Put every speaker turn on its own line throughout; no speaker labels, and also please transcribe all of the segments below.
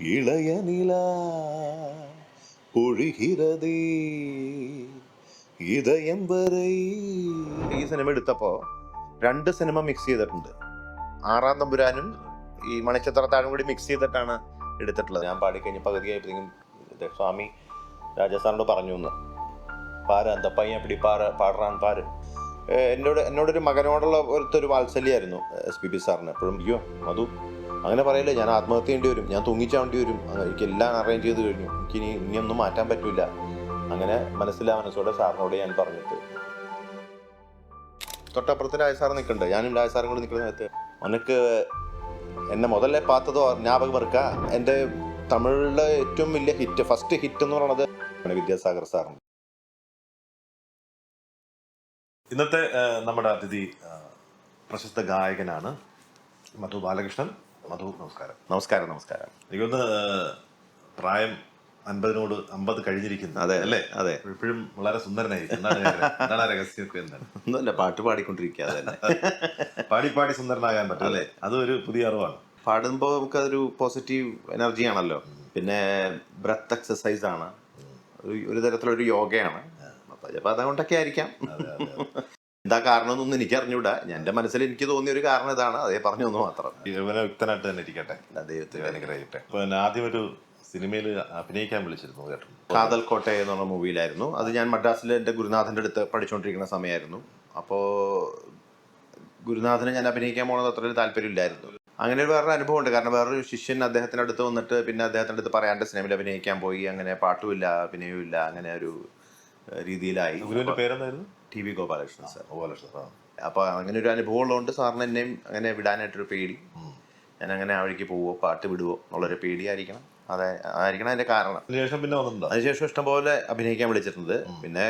இளைய நிலா பொழிகிறதே இதயம் ഈ സിനിമ എടുത്തപ്പോൾ രണ്ട് സിനിമ മിക്സ് ചെയ്തിട്ടുണ്ട്. ആറാം തമ്പുരാനും ഈ മണിച്ചത്രത്താഴും കൂടി മിക്സ് ചെയ്തിട്ടാണ് എടുത്തിട്ടുള്ളത്. ഞാൻ പാടിക്കഴിഞ്ഞ് പകുതി ആയപ്പോഴത്തേക്കും സ്വാമി രാജസ്ഥാനോട് പറഞ്ഞു എന്ന് പാര എന്താ പയ്യൻ അപ്പടി പാറ പാടാൻ പാര് എന്നോട് എന്നോടൊരു മകനോടുള്ള ഒരു വാത്സല്യമായിരുന്നു എസ് പി പി സാറിന്. എപ്പോഴും അയ്യോ മധു അങ്ങനെ പറയല്ലേ ഞാൻ ആത്മഹത്യ ചെയ്യേണ്ടി വരും ഞാൻ തൂങ്ങിച്ചാവേണ്ടി വരും എനിക്ക് എല്ലാം അറേഞ്ച് ചെയ്ത് കഴിഞ്ഞു. എനിക്കിനി ഇനിയൊന്നും മാറ്റാൻ പറ്റില്ല അങ്ങനെ മനസ്സിലാ മനസ്സോടെ സാറിനോട് ഞാൻ പറഞ്ഞിട്ട്. തൊട്ടപ്പുറത്തെ സാർ നിൽക്കുന്നുണ്ട് ഞാനും രാജസാറും കൂടെ നിൽക്കുന്ന സമയത്ത് ഉനക്ക് എന്നെ മുതലേ പാത്തതോ ജ്ഞാപകം വെറുക്ക. എന്റെ തമിഴിലെ ഏറ്റവും വലിയ ഹിറ്റ് ഫസ്റ്റ് ഹിറ്റ് എന്ന് പറയുന്നത് വിദ്യാസാഗർ സാറാണ്
ഇന്നത്തെ നമ്മുടെ അതിഥി പ്രശസ്ത ഗായകനാണ് മധു ബാലകൃഷ്ണൻ. മധു നമസ്കാരം.
നമസ്കാരം നമസ്കാരം.
എനിക്കൊന്ന് പ്രായം അൻപതിനോട് അമ്പത് കഴിഞ്ഞിരിക്കുന്നു.
അതെ
അല്ലേ?
അതെ.
ഇപ്പോഴും വളരെ സുന്ദരനായിരിക്കും രഹസ്യമൊക്കെ എന്താണ്?
ഒന്നുമല്ല പാട്ട് പാടിക്കൊണ്ടിരിക്കുക
പാടി പാടി സുന്ദരനാകാൻ പറ്റും അല്ലേ? അതൊരു പുതിയ അറിവാണ്.
പാടുമ്പോൾ നമുക്കതൊരു പോസിറ്റീവ് എനർജി ആണല്ലോ. പിന്നെ ബ്രത്ത് എക്സസൈസ് ആണ്. ഒരു- ഒരു തരത്തിലൊരു യോഗയാണ്. അപ്പൊ ചിലപ്പോൾ അതുകൊണ്ടൊക്കെ ആയിരിക്കാം. എന്താ കാരണം എന്നൊന്നും എനിക്ക് അറിഞ്ഞൂടാ എന്റെ മനസ്സിൽ എനിക്ക് തോന്നിയ ഒരു കാരണം ഇതാണ്. അതേ പറഞ്ഞു എന്ന് മാത്രം.
ഇവനെ യുക്തനായിട്ട് തന്നെ ഇരിക്കട്ടെ.
ദൈവത്തിന്
അനുഗ്രഹിക്കട്ടെ. അപ്പൊ എന്നെ ആദ്യം ഒരു സിനിമയിൽ അഭിനയിക്കാൻ വിളിച്ചിരുന്നു കേട്ടോ.
കാതൽ കോട്ട എന്നുള്ള മൂവിയിലായിരുന്നു. അത് ഞാൻ മദ്രാസിൽ എന്റെ ഗുരുനാഥന്റെ അടുത്ത് പഠിച്ചുകൊണ്ടിരിക്കുന്ന സമയമായിരുന്നു. അപ്പോൾ ഗുരുനാഥനെ ഞാൻ അഭിനയിക്കാൻ പോകണത് അത്ര താല്പര്യമില്ലായിരുന്നു. അങ്ങനെ ഒരു വേറൊരു അനുഭവം ഉണ്ട് കാരണം വേറൊരു ശിഷ്യൻ അദ്ദേഹത്തിന്റെ അടുത്ത് വന്നിട്ട് പിന്നെ അദ്ദേഹത്തിന്റെ അടുത്ത് പറയാണ്ട് സിനിമയിൽ അഭിനയിക്കാൻ പോയി. അങ്ങനെ പാട്ടുമില്ല അഭിനയവും ഇല്ല അങ്ങനെ ഒരു രീതിയിലായി.
ഗുരുവിന്റെ പേരെന്തായിരുന്നു?
T V Gopalakrishnan sir
Gopalakrishnan അപ്പൊ
അപ്പോൾ അങ്ങനെ ഒരു അനുഭവം ഉള്ളതുകൊണ്ട് സാറിന് എന്നെയും അങ്ങനെ വിടാനായിട്ടൊരു പേടി. ഞാൻ അങ്ങനെ ആ വഴിക്ക് പോവോ പാട്ട് വിടുവോ എന്നുള്ളൊരു പേടിയായിരിക്കണം. അതെ ആയിരിക്കണം അതിന്റെ കാരണം.
അതിനുശേഷം പിന്നെ വന്നിട്ടുണ്ടോ?
അതിനുശേഷം ഇഷ്ടംപോലെ അഭിനയിക്കാൻ വിളിച്ചിട്ടുണ്ട്. പിന്നെ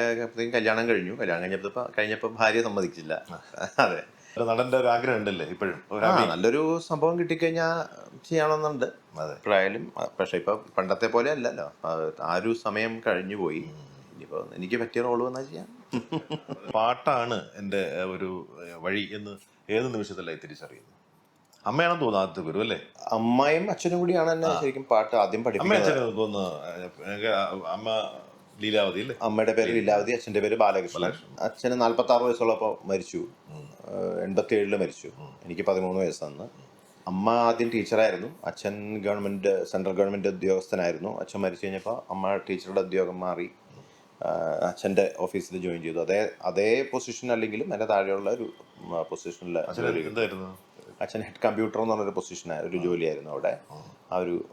കല്യാണം കഴിഞ്ഞു. കല്യാണം കഴിഞ്ഞപ്പോ കഴിഞ്ഞപ്പോ ഭാര്യ സമ്മതിച്ചില്ല. അതെ.
നടന്റെ ഒരു ആഗ്രഹം ഉണ്ടല്ലേ ഇപ്പോഴും?
നല്ലൊരു സംഭവം കിട്ടിക്കഴിഞ്ഞാൽ ചെയ്യണമെന്നുണ്ട് ആ, പക്ഷെ ഇപ്പൊ പണ്ടത്തെ പോലെ അല്ലല്ലോ. ആ, ആ ഒരു സമയം കഴിഞ്ഞു പോയി ഇനിയിപ്പോ എനിക്ക് പറ്റിയ റോൾ വന്നാ ചെയ്യാം.
പാട്ടാണ് എന്റെ ഒരു വഴി എന്ന് ഏത് നിമിഷത്തിലായി തിരിച്ചറിയുന്നു അമ്മയാണെന്ന് തോന്നുന്നു ആദ്യത്തെ ഗുരു അല്ലേ?
അമ്മയും അച്ഛനും കൂടിയാണ് എന്നെ ശരിക്കും പാട്ട് ആദ്യം പഠിപ്പിക്കുന്നത്
തോന്നുന്നു അമ്മ ലീലാവതി അല്ലേ?
അമ്മയുടെ പേര് ലീലാവതി അച്ഛന്റെ പേര് ബാലകൃഷ്ണൻ. അച്ഛന് നാല്പത്തി ആറ് വയസ്സുള്ളപ്പോൾ മരിച്ചു. എൺപത്തി ഏഴിൽ മരിച്ചു. എനിക്ക് പതിമൂന്ന് വയസ്സാണ് അമ്മ ആദ്യം ടീച്ചറായിരുന്നു. അച്ഛൻ ഗവൺമെന്റ് സെൻട്രൽ ഗവൺമെന്റ് ഉദ്യോഗസ്ഥനായിരുന്നു. അച്ഛൻ മരിച്ചു കഴിഞ്ഞപ്പോൾ അമ്മ ടീച്ചറുടെ ഉദ്യോഗം മാറി. അച്ഛന്റെ ഓഫീസിൽ ജോയിൻ ചെയ്തു. അതേ അതേ പൊസിഷൻ അല്ലെങ്കിലും എന്റെ താഴെയുള്ള ഒരു പൊസിഷനിൽ
അച്ഛൻ
ഹെഡ് കമ്പ്യൂട്ടർ എന്ന് പറഞ്ഞൊരു പൊസിഷൻ ഒരു ജോലിയായിരുന്നു അവിടെ. ആ. ഒരു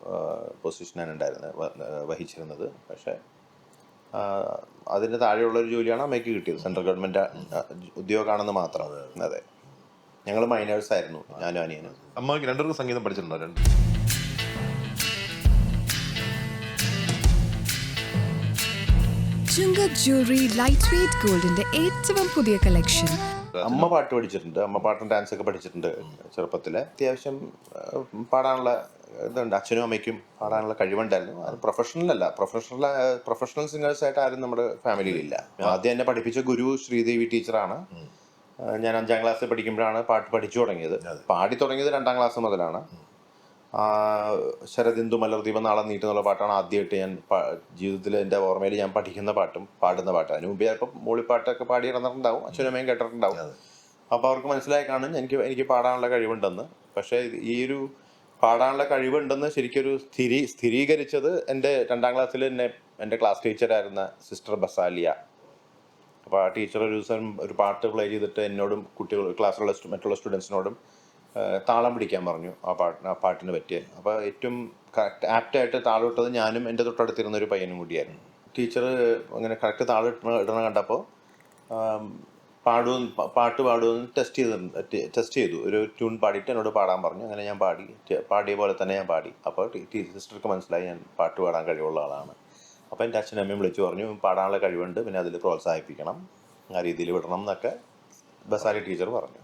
പൊസിഷനാണ് ഉണ്ടായിരുന്നത് വഹിച്ചിരുന്നത്. പക്ഷേ അതിന് താഴെയുള്ള ഒരു ജോലിയാണ് അമ്മയ്ക്ക് കിട്ടിയത്. സെൻട്രൽ ഗവൺമെന്റ് ഉദ്യോഗമാണെന്ന് മാത്രം. അതെ ഞങ്ങൾ മൈനേഴ്സ് ആയിരുന്നു ഞാനും അനിയനും.
അമ്മയ്ക്ക് രണ്ടുപേർക്കും സംഗീതം പഠിച്ചിട്ടുണ്ടോ? രണ്ട്
ചുങ്കത് ജ്വല്ലറി ലൈറ്റ് വെയ്റ്റ് ഗോൾഡിന്റെ ഏറ്റവും പുതിയ കളക്ഷൻ
അമ്മ പാട്ട് പഠിച്ചിട്ടുണ്ട്. അമ്മ പാട്ടും ഡാൻസ് ഒക്കെ പഠിച്ചിട്ടുണ്ട് ചെറുപ്പത്തിൽ അത്യാവശ്യം പാടാനുള്ള ഇതുണ്ട്. അച്ഛനും അമ്മയ്ക്കും പാടാനുള്ള കഴിവുണ്ടായിരുന്നു. അത് പ്രൊഫഷണൽ അല്ല. പ്രൊഫഷണൽ പ്രൊഫഷണൽ സിംഗേഴ്സ് ആയിട്ട് ആരും നമ്മുടെ ഫാമിലിയിലില്ല ആദ്യം എന്നെ പഠിപ്പിച്ച ഗുരു ശ്രീദേവി ടീച്ചറാണ് ഞാൻ അഞ്ചാം ക്ലാസ്സിൽ പഠിക്കുമ്പോഴാണ് പാട്ട് പഠിച്ചു തുടങ്ങിയത്. പാടി തുടങ്ങിയത് രണ്ടാം ക്ലാസ് മുതലാണ്. ശരദിന്ദു മലർദീപം നാളെ നീട്ടുന്നുള്ള പാട്ടാണ് ആദ്യമായിട്ട് ഞാൻ ജീവിതത്തിൽ എന്റെ ഓർമ്മയിൽ ഞാൻ പഠിക്കുന്ന പാട്ടും പാടുന്ന പാട്ടും അതിന് മുമ്പേ ചിലപ്പോൾ മൂളിപ്പാട്ടൊക്കെ പാടി നടന്നിട്ടുണ്ടാവും അച്ഛനമ്മയും കേട്ടിട്ടുണ്ടാവും. അപ്പോൾ അവർക്ക് മനസ്സിലായി കാണും എനിക്ക് എനിക്ക് പാടാനുള്ള കഴിവുണ്ടെന്ന്. പക്ഷേ ഈ ഒരു പാടാനുള്ള കഴിവുണ്ടെന്ന് ശരിക്കൊരു സ്ഥിരീ സ്ഥിരീകരിച്ചത് എന്റെ രണ്ടാം ക്ലാസ്സിൽ എന്നെ എന്റെ ക്ലാസ് ടീച്ചറായിരുന്ന സിസ്റ്റർ ബസാലിയ. അപ്പോൾ ആ ടീച്ചർ ഒരു ദിവസം ഒരു പാട്ട് പ്ലേ ചെയ്തിട്ട് എന്നോടും കുട്ടികൾ ക്ലാസ്സിലുള്ള മറ്റുള്ള സ്റ്റുഡൻസിനോടും താളം പിടിക്കാൻ പറഞ്ഞു ആ പാട്ട് ആ പാട്ടിന് പറ്റിയ. അപ്പോൾ ഏറ്റവും കറക്റ്റ് ആപ്റ്റായിട്ട് താളം ഇട്ടത് ഞാനും എന്റെ തൊട്ടടുത്തിരുന്ന ഒരു പയ്യനും കൂടിയായിരുന്നു. ടീച്ചർ അങ്ങനെ കറക്റ്റ് താളം ഇടണ ഇടണ കണ്ടപ്പോൾ പാടുമെന്ന് പാട്ട് പാടുമെന്ന് ടെസ്റ്റ് ചെയ്ത് ടെസ്റ്റ് ചെയ്തു. ഒരു ട്യൂൺ പാടിയിട്ട് എന്നോട് പാടാൻ പറഞ്ഞു. അങ്ങനെ ഞാൻ പാടി പാടിയ പോലെ തന്നെ ഞാൻ പാടി. അപ്പോൾ സിസ്റ്റർക്ക് മനസ്സിലായി ഞാൻ പാട്ട് പാടാൻ കഴിവുള്ള ആളാണ്. അപ്പോൾ എന്റെ അച്ഛനും അമ്മയും വിളിച്ചു പറഞ്ഞു പാടാനുള്ള കഴിവുണ്ട് പിന്നെ അതിൽ പ്രോത്സാഹിപ്പിക്കണം ആ രീതിയിൽ വിടണം എന്നൊക്കെ ബസാരി ടീച്ചർ പറഞ്ഞു.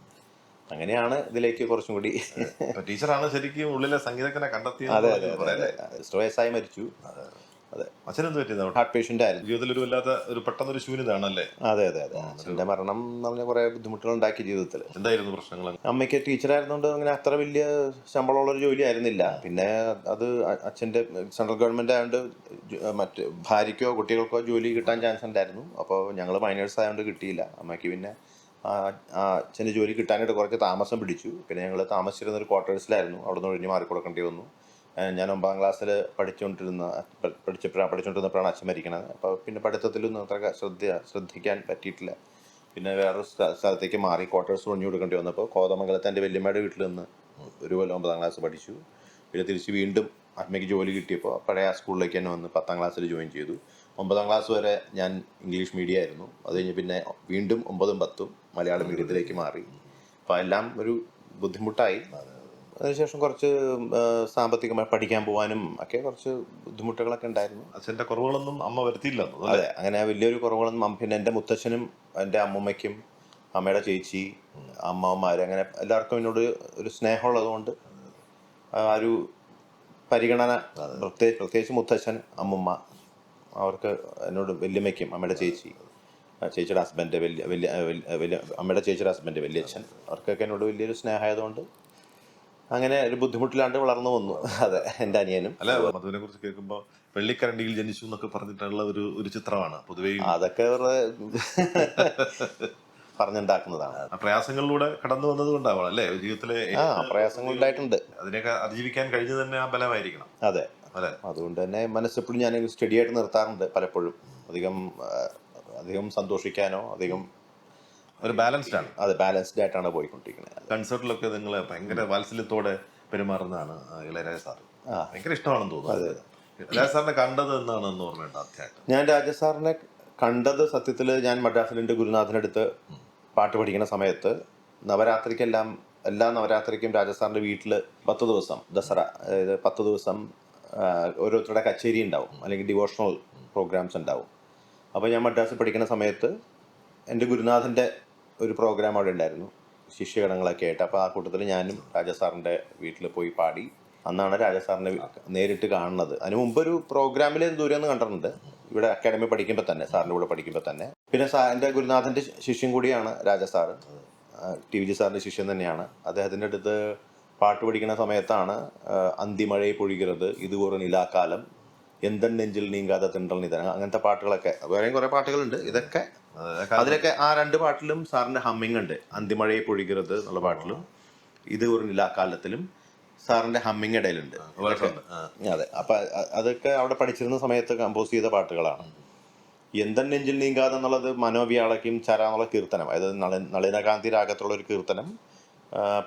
അങ്ങനെയാണ് ഇതിലേക്ക് കുറച്ചും കൂടി
ടീച്ചറാണ് ശരിക്കും ഉള്ളിലെ സംഗീതത്തിനെ കണ്ടെത്തിയത്
അതെ അതെ വയസ്സായി മരിച്ചു. അതെ.
അച്ഛനെന്ത് പറ്റിയത്
ഹാർട്ട് പേഷ്യന്റ് ആയിരുന്നു.
ജീവിതത്തിൽ ഒരു വല്ലാത്ത ഒരു പെട്ടെന്നൊരു ശൂന്യതാണല്ലേ?
അതെ അതെ അതെ. അച്ഛന്റെ മരണം എന്ന് പറഞ്ഞ കുറേ ബുദ്ധിമുട്ടുകൾ ഉണ്ടാക്കി ജീവിതത്തിൽ
എന്തായിരുന്നു പ്രശ്നങ്ങൾ?
അമ്മയ്ക്ക് ടീച്ചറായിരുന്നോണ്ട് അങ്ങനെ അത്ര വലിയ ശമ്പളമുള്ള ഒരു ജോലി ആയിരുന്നില്ല പിന്നെ അത് അച്ഛന്റെ സെൻട്രൽ ഗവൺമെന്റ് ആയതുകൊണ്ട് മറ്റ് ഭാര്യയ്ക്കോ കുട്ടികൾക്കോ ജോലി കിട്ടാൻ ചാൻസ് ഉണ്ടായിരുന്നു. അപ്പോൾ ഞങ്ങൾ മൈനേഴ്സ് ആയതുകൊണ്ട് കിട്ടിയില്ല. അമ്മയ്ക്ക് പിന്നെ അച്ഛന്റെ ജോലി കിട്ടാനായിട്ട് കുറച്ച് താമസം പിടിച്ചു. പിന്നെ ഞങ്ങൾ താമസിച്ചിരുന്ന ഒരു ക്വാർട്ടേഴ്സിലായിരുന്നു അവിടെ നിന്ന് ഒഴിഞ്ഞ് മാറി കൊടുക്കേണ്ടി വന്നു ഞാൻ ഒമ്പതാം ക്ലാസ്സിൽ പഠിച്ചുകൊണ്ടിരുന്ന പഠിച്ചപ്പോഴാണ് പഠിച്ചുകൊണ്ടിരുന്നപ്പോഴാണ് അച്ഛൻ മരിക്കണത്. അപ്പോൾ പിന്നെ പഠിത്തത്തിലൊന്നും അത്ര ശ്രദ്ധ ശ്രദ്ധിക്കാൻ പറ്റിയിട്ടില്ല. പിന്നെ വേറൊരു സ്ഥ- സ്ഥലത്തേക്ക് മാറി ക്വാർട്ടേഴ്സ് ഒഴിഞ്ഞു കൊടുക്കേണ്ടി വന്നപ്പോൾ കോതമംഗലത്തെ എന്റെ വല്യമ്മയുടെ വീട്ടിൽ നിന്ന് ഒരു കൊല്ലം ഒമ്പതാം ക്ലാസ് പഠിച്ചു. പിന്നെ തിരിച്ച് വീണ്ടും അമ്മയ്ക്ക് ജോലി കിട്ടിയപ്പോൾ പഴയ ആ സ്കൂളിലേക്ക് തന്നെ വന്ന് പത്താം ക്ലാസ്സിൽ ജോയിൻ ചെയ്തു. ഒമ്പതാം ക്ലാസ് വരെ ഞാൻ ഇംഗ്ലീഷ് മീഡിയം ആയിരുന്നു. അത് കഴിഞ്ഞ് പിന്നെ വീണ്ടും ഒമ്പതും പത്തും മലയാളം മീഡിയത്തിലേക്ക് മാറി. അപ്പോൾ എല്ലാം ഒരു ബുദ്ധിമുട്ടായി. അതിനുശേഷം കുറച്ച് സാമ്പത്തികമായി പഠിക്കാൻ പോകാനും ഒക്കെ കുറച്ച് ബുദ്ധിമുട്ടുകളൊക്കെ ഉണ്ടായിരുന്നു.
അച്ഛന്റെ കുറവുകളൊന്നും അമ്മ വരുത്തിയില്ല
അതെ അങ്ങനെ വലിയൊരു കുറവുകളൊന്നും അമ്മ- പിന്നെ എന്റെ മുത്തച്ഛനും എന്റെ അമ്മൂമ്മയ്ക്കും അമ്മയുടെ ചേച്ചി അമ്മമാർ അങ്ങനെ എല്ലാവർക്കും എന്നോട് ഒരു സ്നേഹമുള്ളതുകൊണ്ട് ആ ഒരു പരിഗണന പ്രത്യേകിച്ച് മുത്തച്ഛൻ അമ്മുമ്മ അവർക്ക് എന്നോട് വല്യമ്മയ്ക്കും അമ്മയുടെ ചേച്ചി ചേച്ചിയുടെ ഹസ്ബൻഡ് വലിയ വലിയ വലിയ അമ്മയുടെ ചേച്ചിയുടെ ഹസ്ബൻഡ് വലിയച്ഛൻ അവർക്കൊക്കെ എന്നോട് വലിയൊരു സ്നേഹമായതുകൊണ്ട് അങ്ങനെ ഒരു ബുദ്ധിമുട്ടിലാണ്ട് വളർന്നു വന്നു. അതെ എന്റെ അനിയനും.
അല്ല മധുവിനെ കുറിച്ച് കേൾക്കുമ്പോൾ വെള്ളിക്കരണ്ടിയിൽ ജനിച്ചു എന്നൊക്കെ പറഞ്ഞിട്ടുള്ള ഒരു ഒരു ചിത്രമാണ്. പൊതുവെ
അതൊക്കെ പറഞ്ഞുണ്ടാക്കുന്നതാണ്.
പ്രയാസങ്ങളിലൂടെ കടന്നു വന്നത് കൊണ്ടാവണം അല്ലേ? ജീവിതത്തിലെ
പ്രയാസങ്ങൾ ഉണ്ടായിട്ടുണ്ട്.
അതിനെയൊക്കെ അതിജീവിക്കാൻ കഴിഞ്ഞു തന്നെ ആ ബലമായിരിക്കണം.
അതെ. അതുകൊണ്ട് തന്നെ മനസ്സെപ്പോഴും ഞാൻ സ്റ്റഡി ആയിട്ട് നിർത്താറുണ്ട് പലപ്പോഴും. അധികം അധികം സന്തോഷിക്കാനോ അധികം
ഒരു ബാലൻസ്ഡ് ആണ്.
അതെ ബാലൻസ്ഡ് ആയിട്ടാണ് പോയിക്കൊണ്ടിരിക്കുന്നത്.
കൺസേർട്ടിലൊക്കെ നിങ്ങൾ ഭയങ്കര വാത്സല്യത്തോടെ പെരുമാറുന്നതാണ് ഇളയരാജ സാർ. ഭയങ്കര ഇഷ്ടമാണെന്ന് തോന്നുന്നു. ഇളയരാജ സാറിനെ കണ്ടത് എന്നാണെന്ന് ഓർമ്മയുണ്ട് ആദ്യമായിട്ട്?
ഞാൻ രാജസാറിനെ കണ്ടത് സത്യത്തിൽ ഞാൻ മദ്രാസിലെ ഗുരുനാഥനടുത്ത് പാട്ട് പഠിക്കുന്ന സമയത്ത് നവരാത്രിക്കെല്ലാം എല്ലാ നവരാത്രിക്കും രാജസ്ഥാനിന്റെ വീട്ടിൽ പത്ത് ദിവസം ദസറ അതായത് പത്ത് ദിവസം ഓരോരുത്തരുടെ കച്ചേരി ഉണ്ടാവും. അല്ലെങ്കിൽ ഡിവോഷണൽ പ്രോഗ്രാംസ് ഉണ്ടാവും. അപ്പോൾ ഞാൻ മദ്രാസിൽ പഠിക്കുന്ന സമയത്ത് എന്റെ ഗുരുനാഥന്റെ ഒരു പ്രോഗ്രാം അവിടെ ഉണ്ടായിരുന്നു. ശിഷ്യഗണങ്ങളൊക്കെ ആയിട്ട്. അപ്പോൾ ആ കൂട്ടത്തിൽ ഞാനും രാജസാറിന്റെ വീട്ടിൽ പോയി പാടി. അന്നാണ് രാജസാറിനെ നേരിട്ട് കാണുന്നത്. അതിന് മുമ്പ് ഒരു പ്രോഗ്രാമിൽ ദൂരെ നിന്ന് കണ്ടിട്ടുണ്ട്. ഇവിടെ അക്കാഡമി പഠിക്കുമ്പോൾ തന്നെ സാറിന്റെ കൂടെ പഠിക്കുമ്പോൾ തന്നെ. പിന്നെ സാ എന്റെ ഗുരുനാഥന്റെ ശിഷ്യൻ കൂടിയാണ് രാജസാറ് ടി വി ജി സാറിന്റെ ശിഷ്യൻ തന്നെയാണ്. അദ്ദേഹത്തിന്റെ അടുത്ത് പാട്ട് പഠിക്കുന്ന സമയത്താണ് അന്തിമഴയെ പൊഴികരുത് ഇത് ഒരു നിലാക്കാലം എന്തൻ നെഞ്ചിൽ നീങ്കാതെ തിണ്ടൽ നിധന അങ്ങനത്തെ പാട്ടുകളൊക്കെ. വേറെ കുറേ പാട്ടുകളുണ്ട്. ഇതൊക്കെ അതിലൊക്കെ ആ രണ്ട് പാട്ടിലും സാറിന്റെ ഹമ്മിങ് ഉണ്ട്. അന്തിമഴയെ പൊഴികരുത് എന്നുള്ള പാട്ടിലും ഇത് ഒരു നിലാക്കാലത്തിലും സാറിന്റെ ഹമ്മിങ് ഇടയിലുണ്ട്. അതെ. അപ്പൊ അതൊക്കെ അവിടെ പഠിച്ചിരുന്ന സമയത്ത് കമ്പോസ് ചെയ്ത പാട്ടുകളാണ്. എന്തൻ നെഞ്ചിൽ നീങ്കാതെ എന്നുള്ളത് മനോവ്യാളയ്ക്കും ചരാന്നുള്ള കീർത്തനം അതായത് നളിനകാന്തി രാഗത്തുള്ള ഒരു കീർത്തനം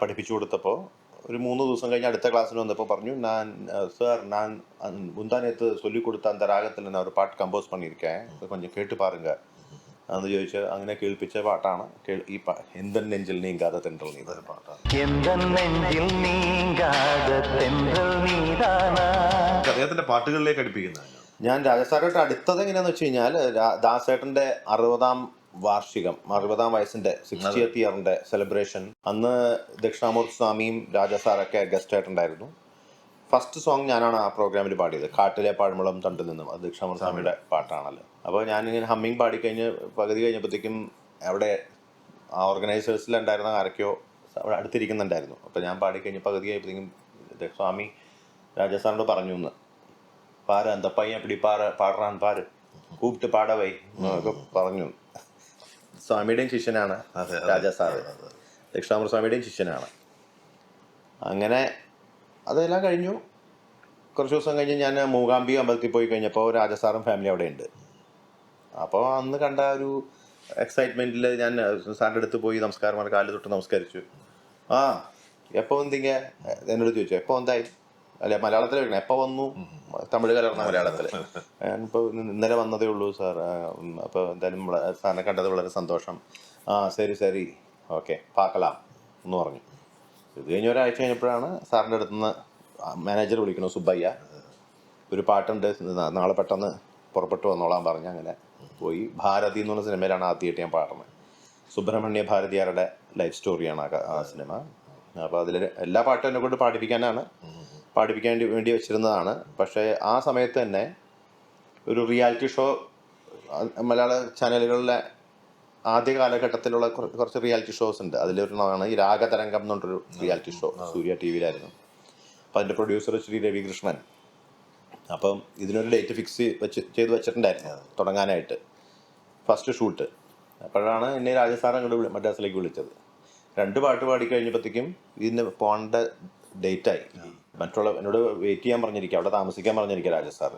പഠിപ്പിച്ചു കൊടുത്തപ്പോൾ ഒരു മൂന്ന് ദിവസം കഴിഞ്ഞ് അടുത്ത ക്ലാസ്സിൽ വന്നപ്പോൾ പറഞ്ഞു ഞാൻ സാർ ഞാൻ മുന്താനത്ത് ചൊല്ലി കൊടുത്ത அந்த രാഗത്തിൽ ഞാൻ ഒരു പാട്ട് കമ്പോസ് பண்ணியிருக்கேன் கொஞ்சம் കേട്ട് പാരുങ്ക എന്ന് ചോദിച്ച് അങ്ങനെ കേൾപ്പിച്ച പാട്ടാണ് കേൾ- ഈ പാ- എന്തൻ നെഞ്ചിൽ നീങ്കാതെ തെണ്ടൽ നീ പാട്ടാണ്
எந்த நெஞ்சில் நீங்காத தென்றல் நீதானா
അദ്ദേഹത്തിന്റെ പാട്ടുകളിലേക്ക് അടുപ്പിക്കുന്നതാണ്
ഞാൻ രാജസാറായിട്ട് അടുത്തത് എങ്ങനെയാന്ന് വെച്ച് കഴിഞ്ഞാൽ രാ- ദാസേട്ടന്റെ അറുപതാം വാർഷികം അറുപതാം വയസ്സിന്റെ സിക്സ്റ്റിയത്ത് ഇയറിന്റെ സെലിബ്രേഷൻ അന്ന് ദക്ഷിണാമൂർത്തി സ്വാമിയും രാജാ സാറൊക്കെ ഗസ്റ്റ് ആയിട്ടുണ്ടായിരുന്നു. ഫസ്റ്റ് സോങ് ഞാനാണ് ആ പ്രോഗ്രാമിൽ പാടിയത്. കാട്ടിലെ പാഴ്മുളം തണ്ടിൽ നിന്നും. അത് ദക്ഷിണാമൂർത്തി സ്വാമിയുടെ പാട്ടാണല്ലോ അപ്പോൾ ഞാനിങ്ങനെ ഹമ്മിങ് പാടിക്കഴിഞ്ഞ് പകുതി കഴിഞ്ഞപ്പോഴത്തേക്കും അവിടെ ആ ഓർഗനൈസേഴ്സിലുണ്ടായിരുന്ന ആരൊക്കെയോ അവിടെ അടുത്തിരിക്കുന്നുണ്ടായിരുന്നു. അപ്പോൾ ഞാൻ പാടിക്കഴിഞ്ഞ് പകുതി കഴിഞ്ഞപ്പോഴത്തേക്കും സ്വാമി രാജാ സാറിനോട് പറഞ്ഞു എന്ന് പാര എന്താ പയ്യൻ എപ്പിടി പാറ പാടുറാൻ പാര് കൂപ്പിട്ട് പാടവൈ എന്നൊക്കെ പറഞ്ഞു. സ്വാമിയുടെയും ശിഷ്യനാണ്. രാജാ സാറ്. ദക്ഷിണാമൂർ സ്വാമിയുടെയും ശിഷ്യനാണ്. അങ്ങനെ അതെല്ലാം കഴിഞ്ഞു. കുറച്ച് ദിവസം കഴിഞ്ഞ് ഞാൻ മൂകാംബി അമ്പലത്തിൽ പോയി കഴിഞ്ഞപ്പോൾ രാജസാറും ഫാമിലി അവിടെ ഉണ്ട്. അപ്പോൾ അന്ന് കണ്ട ഒരു എക്സൈറ്റ്മെന്റിൽ ഞാൻ സാറിന്റെ അടുത്ത് പോയി നമസ്കാരം കാലിൽ തൊട്ട് നമസ്കരിച്ചു. ആ എപ്പോൾ എന്തിങ്ങ എന്നോട് ചോദിച്ചു. എപ്പോൾ എന്തായി അല്ലെ മലയാളത്തിൽ വെക്കണം എപ്പോൾ വന്നു? തമിഴ് കലർന്ന മലയാളത്തിൽ ഞാനിപ്പോൾ ഇന്നലെ വന്നതേ ഉള്ളൂ സാർ. അപ്പോൾ എന്തായാലും സാറിനെ കണ്ടത് വളരെ സന്തോഷം. ആ ശരി ശരി. ഓക്കെ പാക്കലാം എന്ന് പറഞ്ഞു. ഇത് കഴിഞ്ഞ ഒരാഴ്ച കഴിഞ്ഞപ്പോഴാണ് സാറിന്റെ അടുത്തുനിന്ന് മാനേജർ വിളിക്കണു സുബ്ബയ്യ ഒരു പാട്ടുണ്ട് നാളെ പെട്ടെന്ന് പുറപ്പെട്ടു വന്നോളാൻ പറഞ്ഞ് അങ്ങനെ പോയി. ഭാരതി എന്ന് പറഞ്ഞ സിനിമയിലാണ് ആദ്യമായിട്ട് ഞാൻ പാടുന്നത്. സുബ്രഹ്മണ്യ ഭാരതിയാരുടെ ലൈഫ് സ്റ്റോറിയാണ് ആ സിനിമ. അപ്പോൾ അതിൽ എല്ലാ പാട്ടും എന്നെ കൊണ്ട് പാടിപ്പിക്കാനാണ് പാടിപ്പിക്കാൻ വേണ്ടി- വെച്ചിരുന്നതാണ്. പക്ഷേ ആ സമയത്ത് തന്നെ ഒരു റിയാലിറ്റി ഷോ മലയാള ചാനലുകളിലെ ആദ്യ കാലഘട്ടത്തിലുള്ള കുറച്ച് റിയാലിറ്റി ഷോസ് ഉണ്ട്. അതിലൊരെണ്ണമാണ് ഈ രാഗതരംഗം എന്നുള്ളൊരു റിയാലിറ്റി ഷോ സൂര്യ ടി വിയിലായിരുന്നു അപ്പം അതിന്റെ പ്രൊഡ്യൂസർ ശ്രീ രവികൃഷ്ണൻ. അപ്പം ഇതിനൊരു ഡേറ്റ് ഫിക്സ് വെച്ച് ചെയ്ത് വെച്ചിട്ടുണ്ടായിരുന്നു തുടങ്ങാനായിട്ട്. First shoot. അപ്പോഴാണ് എന്നെ രാജസാർ അങ്ങോട്ട് വിളി മദ്രാസിലേക്ക് വിളിച്ചത്. രണ്ട് പാട്ട് പാടി കഴിഞ്ഞപ്പോഴത്തേക്കും ഇതിന് പോകേണ്ട ഡേറ്റായി. മറ്റുള്ള എന്നോട് വെയിറ്റ് ചെയ്യാൻ പറഞ്ഞിരിക്കുക അവിടെ താമസിക്കാൻ പറഞ്ഞിരിക്കുക രാജസ്ഥാൻ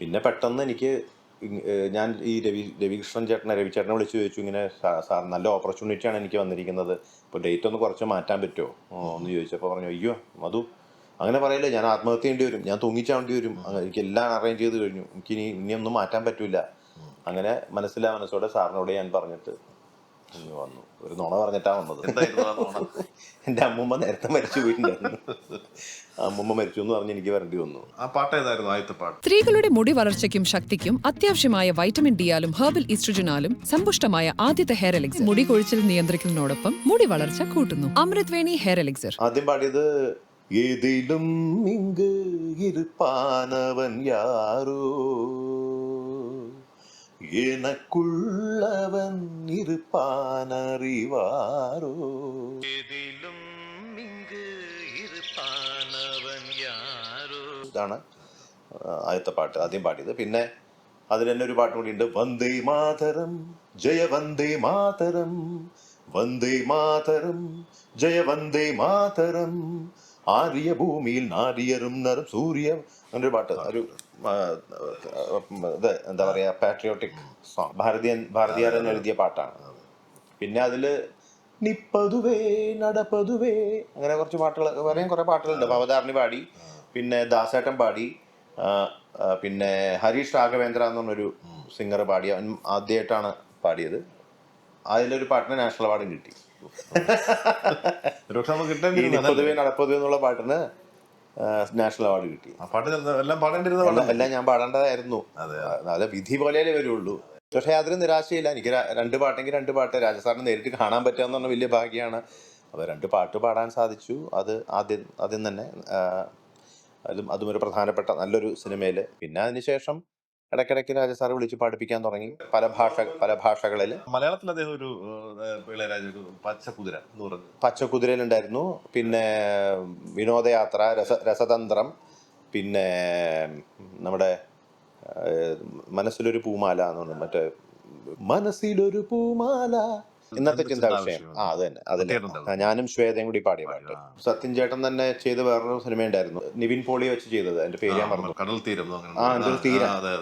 പിന്നെ പെട്ടെന്ന് എനിക്ക് ഞാൻ ഈ രവി രവികൃഷ്ണൻ ചേട്ടനെ രവി ചേട്ടനെ വിളിച്ച് ചോദിച്ചു ഇങ്ങനെ സാർ നല്ല ഓപ്പർച്യൂണിറ്റിയാണ് എനിക്ക് വന്നിരിക്കുന്നത്. ഇപ്പോൾ ഡേറ്റ് ഒന്ന് കുറച്ച് മാറ്റാൻ പറ്റുമോ ഒന്ന് എന്ന് ചോദിച്ചപ്പോൾ പറഞ്ഞു അയ്യോ മധു അങ്ങനെ പറയല്ലേ ഞാൻ ആത്മഹത്യ ചെയ്യേണ്ടി വരും. ഞാൻ തൂങ്ങിച്ചാവേണ്ടി വരും. എനിക്ക് എല്ലാം അറേഞ്ച് ചെയ്ത് കഴിഞ്ഞു. എനിക്ക് ഇനി ഇനിയൊന്നും മാറ്റാൻ പറ്റില്ല അങ്ങനെ മനസ്സിലാ മനസ്സോടെ സാറിനോട് ഞാൻ പറഞ്ഞിട്ട് വന്നു. ഒരു നുണ പറഞ്ഞിട്ടാ വന്നത്.
എന്റെ ആ നുണ?
എന്റെ അമ്മൂമ്മ നേരത്തെ മരിച്ചു പോയിട്ടുണ്ടായിരുന്നു. അമ്മൂമ്മ മരിച്ചു എന്ന് പറഞ്ഞ് എനിക്ക് വരേണ്ടി വന്നു.
ആ പാട്ട് ഏതായിരുന്നു ആദ്യത്തെ പാട്ട്?
സ്ത്രീകളുടെ മുടി വളർച്ചയ്ക്കും ശക്തിക്കും അത്യാവശ്യമായ വൈറ്റമിൻ ഡിയാലും ഹെർബൽ ഈസ്ട്രജനാലും സമ്പുഷ്ടമായ ആദ്യത്തെ ഹെയർ എലിക്സർ. മുടി കൊഴിച്ചിൽ നിയന്ത്രിക്കുന്നതിനോടൊപ്പം മുടി വളർച്ച കൂട്ടുന്നു. Amritveni hair elixir.
ആദ്യം പാടിയത് ഏതിലും ഇങ്ക് ഇരുപ്പാനവൻ യാരോ?
എനക്കുള്ളവൻ ഇരുപ്പാനറിവാരോ? എതിലും
ഇതാണ് ആദ്യത്തെ പാട്ട് ആദ്യം പാടിയത്. പിന്നെ അതിൽ തന്നെ ഒരു പാട്ട് കൂടി ഉണ്ട്. വന്ദേ മാതരം ജയ വന്ദേ മാതരം വന്ദേ മാതരം ജയ വന്ദേ മാതരം ആര്യ ഭൂമിയിൽ നാരിയരും നരം സൂര്യ അങ്ങനെ ഒരു പാട്ട്. ഒരു ഇത് എന്താ പറയാ പാട്രിയോട്ടിക് സോങ് ഭാരതീയൻ ഭാരതീയരൻ എഴുതിയ പാട്ടാണ് പിന്നെ അതിൽ നിപ്പതുവേ നടപ്പതുവേ അങ്ങനെ കുറച്ച് പാട്ടുകൾ വേറെയും കുറെ പാട്ടുകളുണ്ട്. അപ്പൊ പാടി പിന്നെ ദാസേട്ടൻ പാടി പിന്നെ ഹരീഷ് രാഘവേന്ദ്ര എന്ന് പറഞ്ഞൊരു സിംഗർ പാടി അവൻ ആദ്യമായിട്ടാണ് പാടിയത്. അതിലൊരു പാട്ടിന് നാഷണൽ അവാർഡും കിട്ടി.
നമുക്ക്
നടപ്പതുവേ എന്നുള്ള പാട്ടിന് നാഷണൽ അവാർഡ് കിട്ടി.
ആ പാട്ട് എല്ലാം പാടേണ്ടിരുന്ന
എല്ലാം ഞാൻ പാടേണ്ടതായിരുന്നു.
അതെ,
വിധി പോലെയല്ലേ വരുള്ളൂ. പക്ഷെ അതിന് നിരാശയില്ല. എനിക്ക് രണ്ട് പാട്ടെങ്കിൽ രണ്ട് പാട്ട് രാജസ്ഥാനെ നേരിട്ട് കാണാൻ പറ്റുക എന്ന് പറഞ്ഞ വലിയ ഭാഗ്യമാണ് അപ്പോൾ രണ്ട് പാട്ട് പാടാൻ സാധിച്ചു. അത് ആദ്യം ആദ്യം തന്നെ അതും അതും ഒരു പ്രധാനപ്പെട്ട നല്ലൊരു സിനിമയിൽ പിന്നെ അതിനുശേഷം ഇടയ്ക്കിടയ്ക്ക് രാജസാറ് വിളിച്ച് പഠിപ്പിക്കാൻ തുടങ്ങി. പല ഭാഷ പല ഭാഷകളിൽ
മലയാളത്തിൽ അദ്ദേഹം ഒരു ഇളയരാജ ഒരു പച്ച എന്ന് പറഞ്ഞു.
പച്ചക്കുതിരയിലുണ്ടായിരുന്നു. പിന്നെ വിനോദയാത്ര രസ രസതന്ത്രം പിന്നെ നമ്മുടെ മനസ്സിലൊരു പൂമാല എന്ന് പറഞ്ഞു. മറ്റേ മനസ്സിലൊരു പൂമാല. ഇന്നത്തെ ചിന്താ വിഷയം? ആ അത് തന്നെ. അത്
കേട്ടിട്ടുണ്ടല്ലോ.
ഞാനും ശ്വേതയും കൂടി പാടിയ പാട്ട്. സത്യൻ ചേട്ടൻ തന്നെ ചെയ്ത വേറൊരു സിനിമ ഉണ്ടായിരുന്നു. നിവിൻ പോളി വെച്ച് ചെയ്തത്. എന്റെ പേര് ഞാൻ പറഞ്ഞു
കടൽ തീരം
ആ, എന്തൊരു തീരം.
അതെ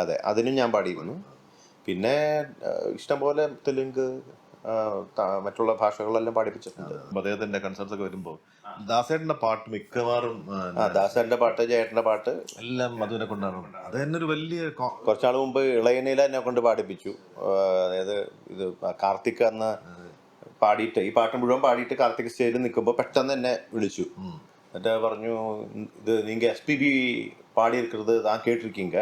അതെ.
അതിനും ഞാൻ പാടിയിരുന്നു. പിന്നെ ഇഷ്ടംപോലെ തെലുങ്ക് മറ്റുള്ള ഭാഷകളെല്ലാം പാടിപ്പിച്ചിട്ടുണ്ട്
അപ്പൊ അദ്ദേഹത്തിന്റെ കൺസേർട്സ് ഒക്കെ വരുമ്പോ ദാസേട്ടന്റെ പാട്ട് മിക്കവാറും
ദാസേട്ടന്റെ പാട്ട് ജയേട്ടന്റെ പാട്ട്
എല്ലാം മധുവിനെ കൊണ്ടാണ്. അത് തന്നെ ഒരു വലിയ
കുറച്ചാൾ മുമ്പ് ഇളയനീല എന്നെ കൊണ്ട് പാടിപ്പിച്ചു. അതായത് ഇത് കാർത്തിക് എന്ന പാടിയിട്ട് ഈ പാട്ട് മുഴുവൻ പാടിയിട്ട് കാർത്തിക് സ്റ്റേജിൽ നിൽക്കുമ്പോൾ പെട്ടെന്ന് തന്നെ വിളിച്ചു. എന്നിട്ട് പറഞ്ഞു ഇത് നിങ്ങൾ എസ് പി ബി പാടിയിരിക്കുന്നത് താൻ കേട്ടിരിക്കீங்க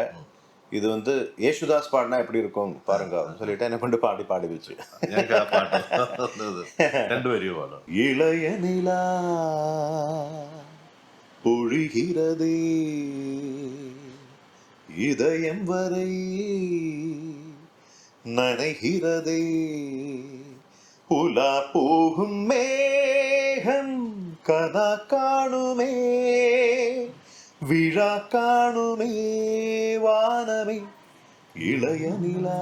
இது வந்து ஏசுதாஸ் பாடினா எப்படி இருக்கும் பாருங்க சொல்லிட்டு என்ன
பண்ணி பாடி பாடி வச்சு. ரெண்டு பேரையும் பாடும்
இளைய நிலா பொழிகிறதே இதயம் வரை நனைகிறதே உலா போகும் மேகம் கதா காணுமே விழா காணுமே வானமே இளைய நிலா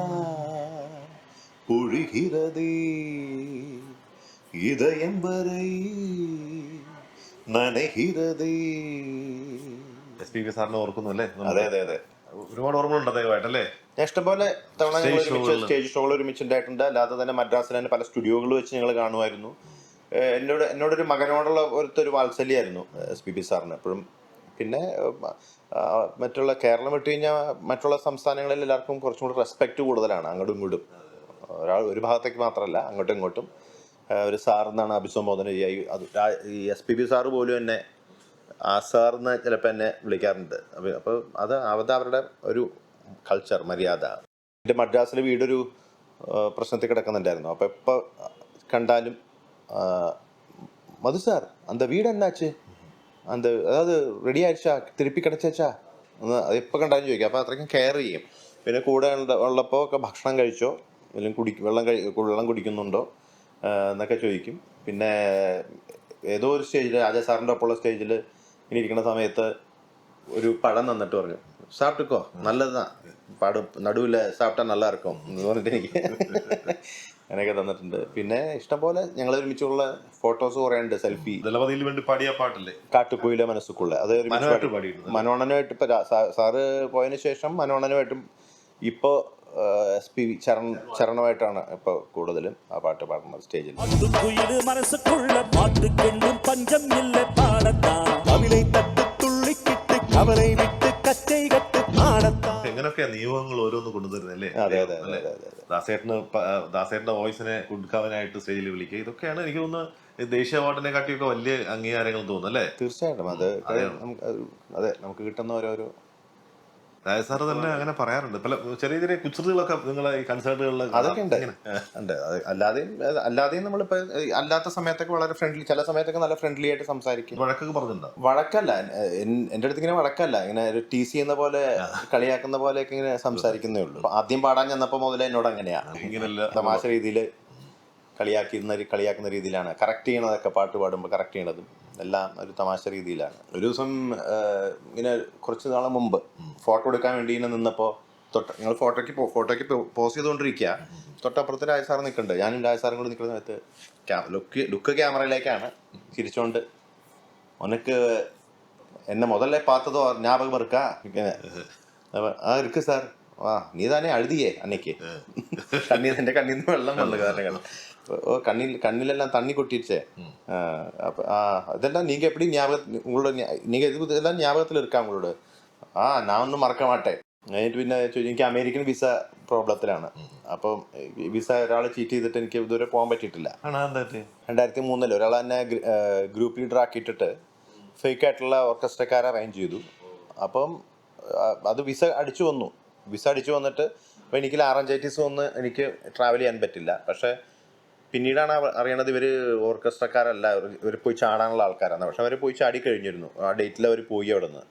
பொழிகிறதே இதயம் வரை നനഹിരതേ
എസ് പി ബി സാറിനെ ഓർക്കുന്നു അല്ലേ
അതെ അതെ അതെ
ഒരുപാട് ഓർമ്മകളുണ്ട് അദ്ദേഹമായിട്ടല്ലേ
ഞാൻ ഇഷ്ടംപോലെ തവണ ഞങ്ങൾ
Stage
ഒരുമിച്ച്
showകളില്.
സ്റ്റേജ് ഷോകൾ ഒരുമിച്ചുണ്ടായിട്ടുണ്ട് അല്ലാതെ തന്നെ മദ്രാസിൽ തന്നെ പല സ്റ്റുഡിയോകൾ വെച്ച് ഞങ്ങൾ കാണുമായിരുന്നു ഏഹ് എന്നോട് എന്നോടൊരു മകനോടുള്ള ഒരുത്തൊരു വാത്സല്യമായിരുന്നു എസ് പി ബി സാറിന് എപ്പോഴും പിന്നെ മറ്റുള്ള കേരളം വിട്ട് കഴിഞ്ഞാൽ മറ്റുള്ള സംസ്ഥാനങ്ങളിൽ എല്ലാവർക്കും കുറച്ചും കൂടി റെസ്പെക്റ്റ് കൂടുതലാണ് അങ്ങോട്ടും ഇങ്ങോട്ടും. ഒരാൾ ഒരു ഭാഗത്തേക്ക് മാത്രമല്ല അങ്ങോട്ടും ഇങ്ങോട്ടും. ഒരു സാറെന്നാണ് അഭിസംബോധന ചെയ്യുക അത് ഈ എസ് പി ബി സാറ് പോലും എന്നെ ആ സാറിന്ന് ചിലപ്പോൾ എന്നെ വിളിക്കാറുണ്ട്. അപ്പോൾ അത് അത് അവരുടെ ഒരു കൾച്ചർ മര്യാദ. എന്റെ മദ്രാസിൽ വീടൊരു പ്രശ്നത്തിൽ കിടക്കുന്നുണ്ടായിരുന്നു. അപ്പോൾ എപ്പോൾ കണ്ടാലും മധു സാർ അന്താ വീട് എന്നാച്ച് அந்த அதாவது ரெடி ஆயிடுச்சா திருப்பி கிடைச்சாச்சா ഒന്ന് അതിപ്പോൾ കണ്ടാലും ചോദിക്കും അപ്പോൾ അത്രയ്ക്കും കെയർ ചെയ്യും പിന്നെ കൂടെ ഉള്ള- ഉള്ളപ്പോൾ ഒക്കെ ഭക്ഷണം കഴിച്ചോ അല്ലെങ്കിൽ കുടി വെള്ളം കഴി വെള്ളം കുടിക്കുന്നുണ്ടോ ആ, എന്നൊക്കെ ചോദിക്കും പിന്നെ ഏതോ ഒരു സ്റ്റേജിൽ രാജാ സാറിൻ്റെ ഒപ്പമുള്ള സ്റ്റേജിൽ ഇങ്ങനെ ഇരിക്കുന്ന സമയത്ത് ഒരു പഴം തന്നിട്ട് പറഞ്ഞു സാപ്പിട്ടോ നല്ലതാ പാടും നടുവില്ല സാപ്പിട്ടാ നല്ല ഇറക്കും എന്ന് പറഞ്ഞിട്ട് എനിക്ക് അങ്ങനെയൊക്കെ തന്നിട്ടുണ്ട്. പിന്നെ ഇഷ്ടംപോലെ ഞങ്ങൾ ഒരുമിച്ചുള്ള ഫോട്ടോസ് കുറേ ഉണ്ട് സെൽഫി
വേണ്ടി പാടിയ പാട്ടില്ലേ?
കാട്ടുപോയിലെ മനസ്സുക്കുള്ള. അത് മനോണനുമായിട്ട് ഇപ്പൊ സാറ് പോയതിനു ശേഷം മനോണനുമായിട്ടും ഇപ്പോ എസ് പി ചരൺ ചരണമായിട്ടാണ് ഇപ്പൊ കൂടുതലും ആ പാട്ട് പാടുന്നത് സ്റ്റേജിൽ.
മനസ്സുക്കുള്ള
അങ്ങനെയൊക്കെ നിയമങ്ങൾ ഓരോന്ന്
കൊണ്ടുവരുന്നല്ലേ
ദാസേട്ടന് ദാസേട്ടന്റെ വോയിസിനെ കുടുക്കാവനായിട്ട് സ്റ്റേജിൽ വിളിക്കുക. ഇതൊക്കെയാണ് എനിക്ക് തോന്നുന്നത് ദേശീയ അവാർഡിനെക്കാട്ടിയൊക്കെ വലിയ അംഗീകാരങ്ങൾ തോന്നുന്നു അല്ലേ?
തീർച്ചയായിട്ടും. അത് അതെ നമുക്ക് കിട്ടുന്ന ഓരോരോ
രാജ സാറ് തന്നെ അങ്ങനെ പറയാറുണ്ട്. പല ചെറിയ ചെറിയ കുസൃതികളൊക്കെ നിങ്ങളെ ഈ കൺസേർട്ടുകളിൽ
അതൊക്കെ ഉണ്ട്. ഉണ്ട്. അല്ലാതെയും അല്ലാതെയും നമ്മളിപ്പോ അല്ലാത്ത സമയത്തൊക്കെ വളരെ ഫ്രണ്ട്ലി ചില സമയത്തൊക്കെ നല്ല ഫ്രണ്ട്ലി ആയിട്ട് സംസാരിക്കും.
വഴക്കൊക്കെ പറഞ്ഞിട്ടുണ്ടോ?
വഴക്കല്ല. എന്റെ അടുത്ത് ഇങ്ങനെ വഴക്കല്ല. ഇങ്ങനെ ഒരു ടി സി എന്ന പോലെ കളിയാക്കുന്ന പോലെയൊക്കെ ഇങ്ങനെ സംസാരിക്കുന്നേ ഉള്ളൂ. ആദ്യം പാടാൻ ചെന്നപ്പോ മുതലേ എന്നോട് അങ്ങനെയാ.
ഇങ്ങനെയല്ല
തമാശ രീതിയിൽ കളിയാക്കുന്ന കളിയാക്കുന്ന രീതിയിലാണ്. കറക്റ്റ് ചെയ്യണതൊക്കെ പാട്ട് പാടുമ്പോൾ കറക്റ്റ് ചെയ്യണതും. എല്ലാം ഒരു തമാശ രീതിയിലാണ്. ഒരു ദിവസം ഇങ്ങനെ കുറച്ച് നാളെ മുമ്പ് ഫോട്ടോ എടുക്കാൻ വേണ്ടി ഇങ്ങനെ നിന്നപ്പോൾ തൊട്ട് നിങ്ങൾ ഫോട്ടോയ്ക്ക് ഫോട്ടോയ്ക്ക് പോസ് ചെയ്തുകൊണ്ടിരിക്കുക തൊട്ടപ്പുറത്ത് രാജസാർ നിൽക്കുന്നുണ്ട് ഞാനും രാജസാറും കൂടി നിൽക്കുന്ന സമയത്ത് ലുക്ക് ലുക്ക് ക്യാമറയിലേക്കാണ് ചിരിച്ചോണ്ട് ഉനക്ക് എന്നെ മുതലേ പാത്തതോ ജ്ഞാപകം വെറുക്ക? ഇങ്ങനെ. ആ ഇരിക്ക് സാർ. ആ നീ തന്നെ അഴുതിയേ അന്നേക്ക്. കണ്ണീർ എന്റെ കണ്ണീന്ന് വെള്ളം വന്നു കാരണങ്ങൾ ഓ കണ്ണിൽ കണ്ണിലെല്ലാം തണ്ണി കൊട്ടിച്ചേ அப்போ ஆ இதெல்லாம் நீங்க எப்படி ஞாபகம் உங்களோட ஞா- நீங்க இது இதெல்லாம் ஞாபகத்தில் இருக்கா உங்களோட ആ ഞാൻ ഒന്നും മറക്കാൻ മാട്ടെ എന്നിട്ട് പിന്നെ ചോദിച്ചു, എനിക്ക് അമേരിക്കൻ വിസ പ്രോബ്ലത്തിലാണ് അപ്പം വിസ ഒരാൾ ചീറ്റ് ചെയ്തിട്ട് എനിക്ക് ഇതുവരെ പോകാൻ പറ്റിയിട്ടില്ല
ആണോ എന്താ പറ്റി?
രണ്ടായിരത്തി മൂന്നിൽ ഒരാൾ തന്നെ ഗ്രൂപ്പ് ലീഡർ ആക്കിയിട്ടിട്ട് ഫേക്ക് ആയിട്ടുള്ള ഓർക്കസ്ട്രക്കാരെ അറേഞ്ച് ചെയ്തു അപ്പം ആ, അത് വിസ അടിച്ചു വന്നു വിസ അടിച്ചു വന്നിട്ട് അപ്പോൾ എനിക്ക് ലാറഞ്ചൈറ്റിസ് വന്ന് എനിക്ക് ട്രാവൽ ചെയ്യാൻ പറ്റില്ല പക്ഷേ പിന്നീടാണ് അറിയണത് ഇവർ ഓർക്കസ്ട്രക്കാരല്ല ഇവർ പോയി ചാടാനുള്ള ആൾക്കാരാണ്. പക്ഷെ അവർ പോയി ചാടി കഴിഞ്ഞിരുന്നു. ആ ഡേറ്റിൽ അവർ പോയി അവിടെ നിന്ന്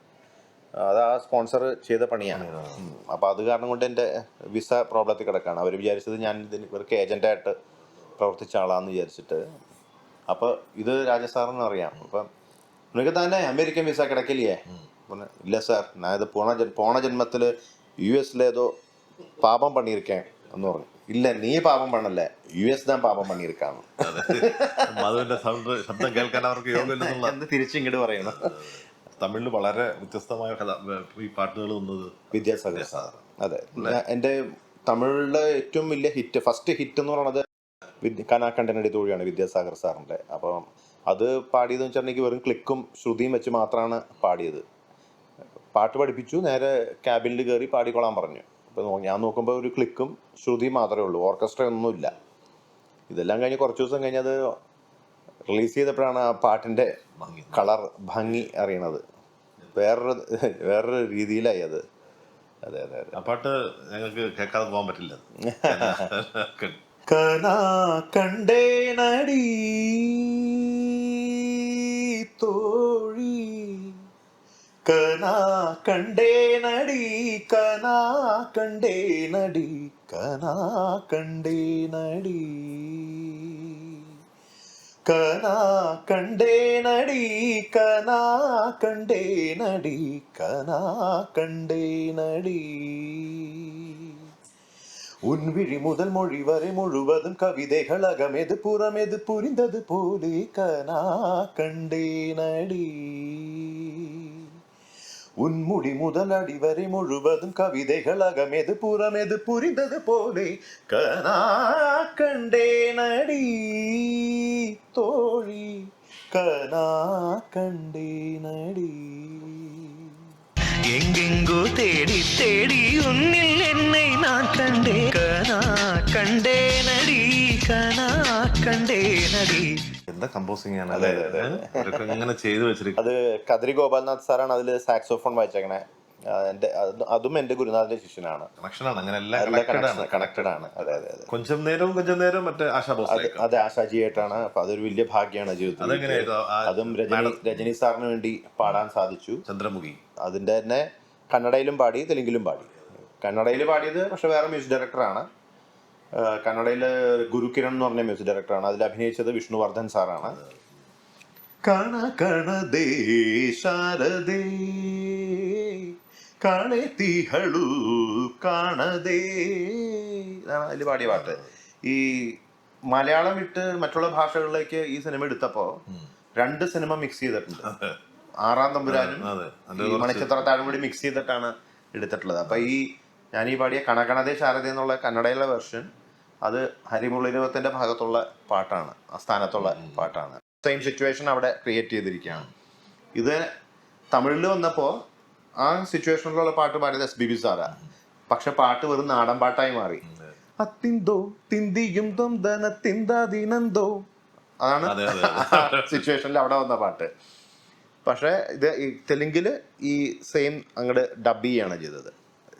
അത് ആ സ്പോൺസർ ചെയ്ത പണിയാണ്. അപ്പൊ അത് കാരണം കൊണ്ട് എന്റെ വിസ പ്രോബ്ലത്തിൽ കിടക്കാണ്. അവർ വിചാരിച്ചത് ഞാൻ ഇതിന് ഇവർക്ക് ഏജന്റായിട്ട് പ്രവർത്തിച്ച ആളാന്ന് വിചാരിച്ചിട്ട്. അപ്പൊ ഇത് രാജസാറിന് അറിയാം. അപ്പം നിനക്ക് തന്നെ അമേരിക്കൻ വിസ കിടക്കില്ലേ ഇല്ല സാർ ഞാൻ പോണ പോണ ജന്മത്തിൽ യു എസിലേതോ പാപം പണിയിരിക്കാൻ എന്ന് പറഞ്ഞു. ഇല്ല നീ പാപം പണല്ലേ. യു എസ് താൻ പാപം പണിയിരിക്കാന്ന്
അതെ. മധുവിന്റെ സൗണ്ട് ശബ്ദം കേൾക്കാൻ അവർക്ക് യോഗമില്ലെന്നുള്ള
എന്ന് തിരിച്ചിങ്ങോട്ട് പറയണം.
തമിഴിൽ വളരെ വ്യത്യസ്തമായ കഥ ഈ പാട്ടുകൾ വന്നത്
വിദ്യാസാഗർ സാർ. അതെ. എന്റെ എന്റെ തമിഴിലെ ഏറ്റവും വലിയ ഹിറ്റ് ഫസ്റ്റ് ഹിറ്റ് എന്ന് പറയുന്നത് വിദ്യ കനാക്കണ്ടനടി തോഴിയാണ് വിദ്യാസാഗർ സാറിന്റെ അപ്പം അത് പാടിയതെന്ന് വെച്ചിട്ടുണ്ടെങ്കിൽ വെറും ക്ലിക്കും ശ്രുതിയും വെച്ച് മാത്രമാണ് പാടിയത്. പാട്ട് പഠിപ്പിച്ചു നേരെ ക്യാബിനിൽ കയറി പാടിക്കൊള്ളാൻ പറഞ്ഞു. അപ്പോൾ ഞാൻ നോക്കുമ്പോൾ ഒരു ക്ലിക്കും ശ്രുതി മാത്രമേ ഉള്ളൂ. ഓർക്കസ്ട്ര ഒന്നുമില്ല. ഇതെല്ലാം കഴിഞ്ഞ് കുറച്ച് ദിവസം കഴിഞ്ഞ് അത് റിലീസ് ചെയ്തപ്പോഴാണ് ആ പാട്ടിന്റെ
ഭംഗി.
കളർ ഭംഗി അറിയണത്. വേറൊരു വേറൊരു രീതിയിലായി അത്. അതെ അതെ അതെ.
ആ പാട്ട് ഞങ്ങൾക്ക് കേൾക്കാതെ പോകാൻ പറ്റില്ല.
കനാ കണ്ടേനടി തോഴി கனா கண்டே நடி கனா கண்டே நடி கனா கண்டே நடி. கனா கண்டே நடி கனா கண்டே நடி கனா கண்டே நடி. உன் விழி முதல் மொழி வரை முழுவதும் கவிதைகள் அகமெது புறமெது புரிந்தது போலே கனா கண்டே நடி. உன்முடி முதல் அடிவரை முழுவதும் கவிதைகளாக மெது புறம் எது புரிந்தது போலே? கனா கண்டே நடி தோழி. கனா கண்டே நடி
எங்கெங்கோ தேடி தேடி உன்னில் என்னை நான் கண்டே கனா கண்டே நடி கனா கண்டே நடி
എന്താ കമ്പോസിംഗ് ആണ്?
അതെ, അതെ, അതെ.
ഇങ്ങനെ ചെയ്തു വെച്ചിരിക്കും
അത് കദ്രി ഗോപാൽനാഥ് സാറാണ് അതിൽ സാക്സോഫോൺ വായിച്ചേക്കണേ. എന്റെ അതും എന്റെ ഗുരുനാഥന്റെ ശിഷ്യനാണ്.
കണക്ഷനാണ് അങ്ങനെ എല്ലാം കണക്റ്റഡ് ആണ്.
അതെ അതെ അതെ.
കൊഞ്ചം നേരവും കൊഞ്ചം നേരവും മറ്റേ ആശാ
അതെ
ആശാജി
ആയിട്ടാണ്. ആശാജിയായിട്ടാണ് അപ്പൊ അതൊരു വലിയ ഭാഗ്യമാണ് ജീവിതത്തിൽ. അതും രജനി രജനി സാറിന് വേണ്ടി പാടാൻ സാധിച്ചു.
ചന്ദ്രമുഖി.
അതിന്റെ തന്നെ കന്നഡയിലും പാടി തെലുങ്കിലും പാടി. കന്നഡയിൽ പാടിയത് പക്ഷെ വേറെ മ്യൂസിക് ഡയറക്ടറാണ് കന്നഡയിൽ ഗുരുകിരൺ എന്ന് പറഞ്ഞ മ്യൂസിക് ഡയറക്ടറാണ് അതിൽ അഭിനയിച്ചത് വിഷ്ണുവർദ്ധൻ സാറാണ്. കണ കണദേ ശാരദേ. കണെത്തിഹളു കാണതേ ഇതാണ് അതിൽ പാടിയ പാട്ട്. ഈ മലയാളം വിട്ട് മറ്റുള്ള ഭാഷകളിലേക്ക് ഈ സിനിമ എടുത്തപ്പോ രണ്ട് സിനിമ മിക്സ് ചെയ്തിട്ടുണ്ട്. ആറാം തമ്പുരാനും
അതെ അത്
കൂടി മിക്സ് ചെയ്തിട്ടാണ് എടുത്തിട്ടുള്ളത്. അപ്പൊ ഈ ഞാൻ ഈ പാടിയ കണകണതേ ശാരദ എന്നുള്ള കന്നഡയിലെ വെർഷൻ അത് ഹരിമുള്ളിരുവത്തിന്റെ ഭാഗത്തുള്ള പാട്ടാണ് ആ സ്ഥാനത്തുള്ള പാട്ടാണ്. സെയിം സിറ്റുവേഷൻ അവിടെ ക്രിയേറ്റ് ചെയ്തിരിക്കുകയാണ്. ഇത് തമിഴിൽ വന്നപ്പോൾ ആ സിറ്റുവേഷനിലുള്ള പാട്ട് പാടിയത് എസ് ബി ബി സാറാ പക്ഷെ പാട്ട് വെറും നാടൻ പാട്ടായി മാറി. അത്തിന്തോ തിന്തിയും തൊന്തന തിന്താതീനന്തോ അതാണ്
അതെ, അതെ,
സിറ്റുവേഷനിൽ അവിടെ വന്ന പാട്ട്. പക്ഷേ ഇത് ഈ തെലുങ്കിൽ ഈ സെയിം അങ്ങോട്ട് ഡബ് ചെയ്യാണ് ചെയ്തത്.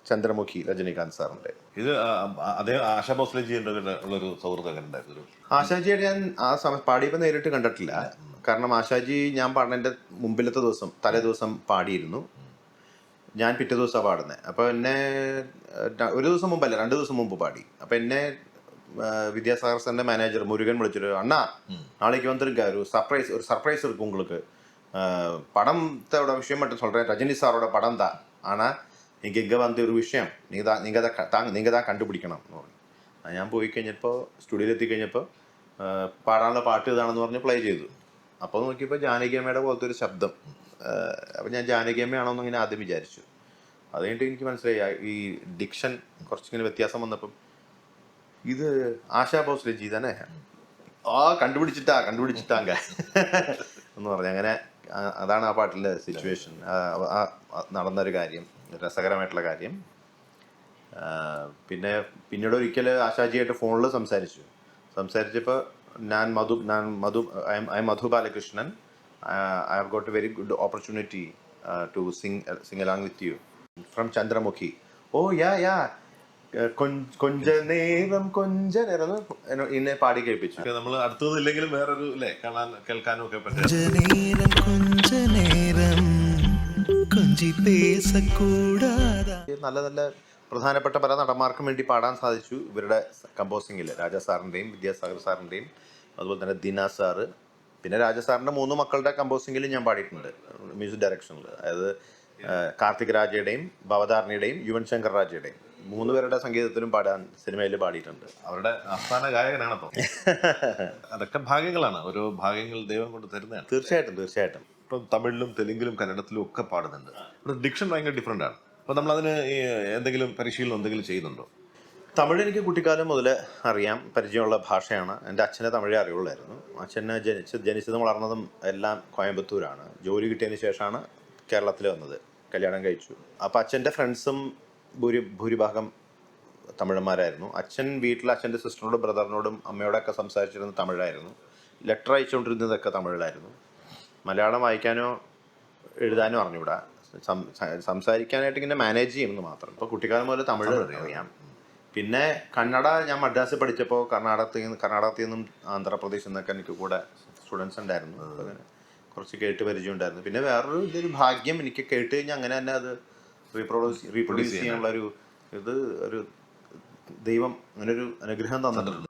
ചന്ദ്രമുഖി രജനീകാന്ത് സാറിന്റെ
ഇത് ആ, ആ, അദ്ദേഹം ആശാ ഭോസ്ലെ ജിയുടെ ഉള്ളൊരു സൗഹൃദം ഉണ്ടായിരുന്നു ഒരു
ആശാജിയുടെ ഞാൻ ആ സമയം പാടിയപ്പോൾ നേരിട്ട് കണ്ടിട്ടില്ല കാരണം ആശാജി ഞാൻ പാടുന്നതിന്റെ മുമ്പിലത്തെ ദിവസം തലേ ദിവസം പാടിയിരുന്നു ഞാൻ പിറ്റേ ദിവസമാണ് പാടുന്നത് അപ്പോൾ എന്നെ ഏഹ്, ര- ഒരു ദിവസം മുമ്പല്ല രണ്ട് ദിവസം മുമ്പ് പാടി അപ്പോൾ എന്നെ ഏഹ്, വിദ്യാസാഗർ സാറിന്റെ മാനേജർ മുരുകൻ വിളിച്ചിട്ട് അണ്ണാ நாளைக்கு வந்துருங்க ஒரு சர்ப்ரைஸ் ஒரு சர்ப்ரைஸ் இருக்கு உங்களுக்கு அஹ், படத்தோட விஷயம் மட்டும் சொல்கிறேன் ரஜினி சாரோட படம் தான் ஆனால் എനിക്ക് ഇങ്ങ വന്ന ഒരു വിഷയം. താ നീങ്കത നീങ്കതാ കണ്ടുപിടിക്കണം എന്ന് പറഞ്ഞു. ഞാൻ പോയി കഴിഞ്ഞപ്പോൾ സ്റ്റുഡിയോയിൽ എത്തിക്കഴിഞ്ഞപ്പോൾ പാടാനുള്ള പാട്ട് ഇതാണെന്ന് പറഞ്ഞ് പ്ലേ ചെയ്തു. അപ്പോൾ നോക്കിയപ്പോൾ ജാനകിയമ്മയുടെ പോലത്തെ ഒരു ശബ്ദം. അപ്പോൾ ഞാൻ ജാനകിയമ്മയാണോന്ന് ഇങ്ങനെ ആദ്യം വിചാരിച്ചു. അത് എനിക്ക് മനസ്സിലായി. ഈ ഡിക്ഷൻ കുറച്ചിങ്ങനെ വ്യത്യാസം വന്നപ്പം ഇത് ആശാ ബോസ് രചിതനെ ആ കണ്ടുപിടിച്ചിട്ടാ കണ്ടുപിടിച്ചിട്ടാങ്ക എന്ന് പറഞ്ഞു. അങ്ങനെ അതാണ് ആ പാട്ടിലെ സിറ്റുവേഷൻ നടന്നൊരു കാര്യം രസകരമായിട്ടുള്ള കാര്യം. പിന്നെ പിന്നീട് ഒരിക്കൽ ആശാജിയായിട്ട് ഫോണിൽ സംസാരിച്ചു. സംസാരിച്ചപ്പോൾ ഞാൻ മധു ഞാൻ Madhu I Madhu Balakrishnan. I have got a very good opportunity to sing sing along with you. From Chandramukhi. Oh yeah yeah. കൊഞ്ച നേരം എന്നെ പാടി കേൾപ്പിച്ചു.
നമ്മൾ അടുത്തത് വേറൊരു അല്ലേ കാണാൻ കേൾക്കാനും ഒക്കെ പറ്റും
നല്ല നല്ല പ്രധാനപ്പെട്ട പല നടന്മാർക്കും വേണ്ടി പാടാൻ സാധിച്ചു ഇവരുടെ കമ്പോസിംഗിൽ രാജസാറിന്റെയും വിദ്യാസാഗർ സാറിന്റെയും അതുപോലെ തന്നെ ദിന സാറ്. പിന്നെ രാജസാറിന്റെ മൂന്ന് മക്കളുടെ കമ്പോസിംഗിൽ ഞാൻ പാടിയിട്ടുണ്ട് മ്യൂസിക് ഡയറക്ഷനിൽ അതായത് കാർത്തിക് രാജയുടെയും ഭവതാരണിയുടെയും യുവൻ ശങ്കർ രാജയുടെയും. മൂന്ന് പേരുടെ സംഗീതത്തിലും പാടാൻ സിനിമയിൽ പാടിയിട്ടുണ്ട്.
അവരുടെ ആസ്ഥാന ഗായകനാണ് അപ്പോൾ അതൊക്കെ ഭാഗ്യങ്ങളാണ്. ഓരോ ഭാഗ്യങ്ങൾ ദൈവം കൊണ്ട് തരുന്നതാണ്.
തീർച്ചയായിട്ടും തീർച്ചയായിട്ടും.
ഇപ്പം തമിഴിലും തെലുങ്കിലും കന്നഡത്തിലും ഒക്കെ പാടുന്നുണ്ട്. ഇവിടെ ഡിക്ഷൻ ഭയങ്കര ഡിഫറെന്റ് ആണ്. അപ്പോൾ നമ്മളതിന് എന്തെങ്കിലും പരിശീലനം എന്തെങ്കിലും ചെയ്യുന്നുണ്ടോ?
തമിഴ് എനിക്ക് കുട്ടിക്കാലം മുതൽ അറിയാം. പരിചയമുള്ള ഭാഷയാണ്. എന്റെ അച്ഛനെ തമിഴേ അറിയുള്ളായിരുന്നു. അച്ഛനെ ജനിച്ച് ജനിച്ചതും വളർന്നതും എല്ലാം കോയമ്പത്തൂരാണ്. ജോലി കിട്ടിയതിന് ശേഷമാണ് കേരളത്തിൽ വന്നത്. കല്യാണം കഴിച്ചു. അപ്പോൾ അച്ഛന്റെ ഫ്രണ്ട്സും ഭൂരി ഭൂരിഭാഗം തമിഴന്മാരായിരുന്നു. അച്ഛൻ വീട്ടിൽ അച്ഛന്റെ സിസ്റ്ററിനോടും ബ്രദറിനോടും അമ്മയോടൊക്കെ സംസാരിച്ചിരുന്നത് തമിഴായിരുന്നു. ലെറ്റർ അയച്ചുകൊണ്ടിരുന്നതൊക്കെ തമിഴിലായിരുന്നു. മലയാളം വായിക്കാനോ എഴുതാനോ അറിഞ്ഞൂടാ സംസാരിക്കാനായിട്ട് ഇങ്ങനെ മാനേജ് ചെയ്യുമെന്ന് മാത്രം. ഇപ്പോൾ കുട്ടിക്കാലം മുതൽ തമിഴ് അറിയാം. പിന്നെ കന്നഡ ഞാൻ മദ്രാസിൽ പഠിച്ചപ്പോൾ കർണാടകത്തിൽ നിന്ന് കർണാടകത്തിൽ നിന്നും ആന്ധ്രാപ്രദേശിൽ നിന്നൊക്കെ എനിക്ക് കൂടെ സ്റ്റുഡൻസ് ഉണ്ടായിരുന്നു. അങ്ങനെ കുറച്ച് കേട്ട് പരിചയം ഉണ്ടായിരുന്നു പിന്നെ വേറൊരു ഇതൊരു ഭാഗ്യം എനിക്ക് കേട്ട് കഴിഞ്ഞാൽ അങ്ങനെ തന്നെ അത് റീപ്രൊഡ്യൂസ് റീപ്രൊഡ്യൂസ് ചെയ്യാനുള്ള ഒരു ഇത് ഒരു ദൈവം അങ്ങനെ ഒരു അനുഗ്രഹം തന്നിട്ടുണ്ട്.